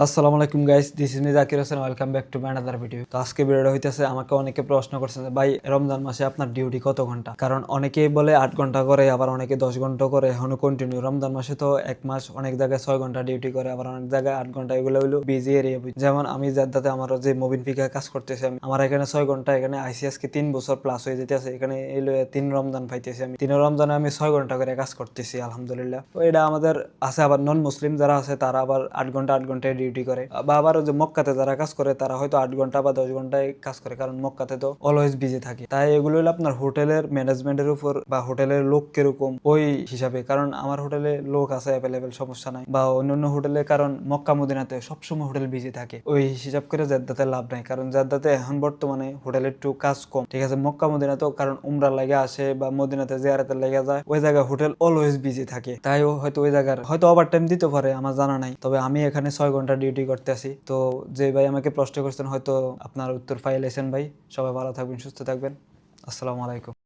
আসসালামু আলাইকুম guys this is me Zakir Hossain welcome back to my another video তো আজকে ভিডিওটা হইতেছে, আমাকে অনেকে প্রশ্ন করছে যে, ভাই, রমজান মাসে আপনার ডিউটি কত ঘণ্টা? কারণ অনেকেই বলে আট ঘণ্টা করে, আবার অনেকে দশ ঘণ্টা করে। এখনও কন্টিনিউ রমজান মাসে তো এক মাস অনেক জায়গায় ছয় ঘণ্টা ডিউটি করে, আবার অনেক জায়গায় আট ঘণ্টা। এগুলো হইল বিজি এরিয়া যেমন আমি জাদ্দাতে আমার যে মোবিন ফিকা কাজ করতেছি আমি, আমার এখানে ছয় ঘণ্টা, এখানে আইসিএস কে তিন বছর প্লাস হয়ে যেতেছে। এখানে এলো তিন রমজান পাইতেছি আমি। তিন রমজানে আমি ছয় ঘণ্টা করে কাজ করতেছি, আলহামদুলিল্লাহ। তো এটা আমাদের আছে, আবার নন মুসলিম যারা আছে, তারা আবার আট ঘণ্টা, আট ঘন্টায় ডিউটি করে। বা আবার ওই যে মক্কাতে যারা কাজ করে, তারা হয়তো আট ঘণ্টা বা দশ ঘন্টায় কাজ করে, কারণ মক্কাতে তো অলওয়েজ বিজি থাকে। তাই এগুলো হলো আপনার হোটেলের ম্যানেজমেন্টের উপর বা হোটেলের লোক কীরকম, ওই হিসাবে। কারণ আমার হোটেলে লোক আছে অ্যাভেলেবেল সমস্যা নাই। বা অন্যান্য হোটেলে, কারণ মক্কা, মদিনাতে সবসময় হোটেল বিজি থাকে। ওই হিসাব করে জাদ্দাতে লাভ নাই। কারণ জাদ্দাতে এখন বর্তমানে হোটেলের একটু কাজ কম। ঠিক আছে, মক্কা, মদিনাতেও কারণ উমরা লাগে আসে বা মদিনাতে জিয়ারাতে লেগে যায়, ওই জায়গায় হোটেল অলওয়েজ বিজি থাকে। তাই হয়তো ওই জায়গার হয়তো ওভার টাইম দিতে পারে, আমার জানা নাই। তবে আমি এখানে ছয় ঘণ্টা ডিউটি করতে আসি তো যে ভাই আমাকে প্রশ্ন করছেন, হয়তো আপনার উত্তর পাইলেছেন ভাই। সবাই ভালো থাকবেন, সুস্থ থাকবেন। আসসালামু আলাইকুম।